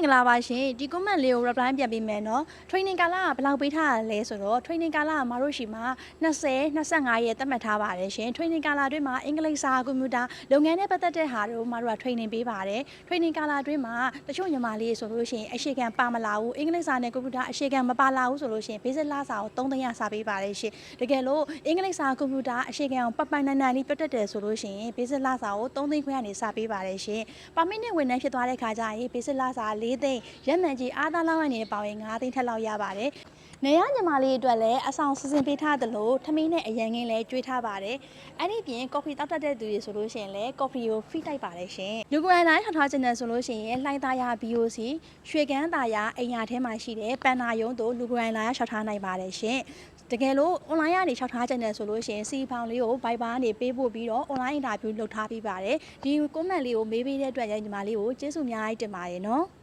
င်္ဂလာပါရှင်ဒီ comment လေးကို reply ပြန်ပေးမယ်နော် training ကာလကဘယ်လောက်ပေးထားရလဲဆိုတော့ training ကာလကမတို့ရှိမှာ20 25ရက်သတ်မှတ်ထားပါတယ်ရှင် training ကာလအတွင်းမှာအင်္ဂလိပ်စာကွန်ပျူတာလုပ်ငန်းနဲ့ပတ်သက်တဲ့ဟာတွေကိုမတို့က training ပေးပါတယ် training ကာလအတွင်းမှာတချို့ညီမလေးဆိုလို့ရှိရင်အရှိကံပါမလာဘူးအင်္ဂလိပ်စာနဲ့ကွန်ပျူတာအရှိကံမပါလာဘူးဆိုလို့ရှိရင် basic လစာကို3သိန်းရစာပေးပါတယ်ရှင်တကယ်လို့အင်္ဂလိပ်စာကွန်ပျူတာအရှိကံကိုပပန်နိုင်နိုင်လေးပြတ်တက်တယ်ဆိုလို့ရှိရင် basic လစာကို3သိန်းခွဲကနေစာပေးပါတယ်ရှင် permanent ဝန်ထမ်းဖြစ်သွားတဲ့ခါကျရင် basic လစာ4သိန်းရက်မှန်ကြီးအားသားလောက်ကနေပေါင်ရင်9သိန်းထက်လောက်ရပါတယ်နေရညီမလေးအတွက်လည်းအဆောင်စီစဉ်ပေးထားသလိုထမင်းနဲ့အရန်ကင်းလည်းကျွေးထားပါတယ်။အဲ့ဒီပြင်ကော်ဖီတောက်တတ်တဲ့သူတွေဆိုလို့ရှိရင်လည်းကော်ဖီကို free တိုက်ပါတယ်ရှင်။လူကိုယ်တိုင်တိုင်းထောက်ထားခြင်းနဲ့ဆိုလို့ရှိရင်လှိုင်းသားရ BOC ရွှေကန်းသားရအိမ်ယာထဲမှာရှိတဲ့ပန်နာယုံတို့လူကိုယ်တိုင်လာရောက်ထောက်ထားနိုင်ပါတယ်ရှင်။တကယ်လို့ online ကနေထောက်ထားခြင်းနဲ့ဆိုလို့ရှိရင်စီဖောင်လေးကို Viber ကနေပေးပို့ပြီးတော့ online interview လုပ်ထားပြီးပါတယ်။ဒီ comment လေးကိုမေးပေးတဲ့အတွက်ညီမလေးကိုကျေးဇူးအများကြီးတင်ပါတယ်နော်။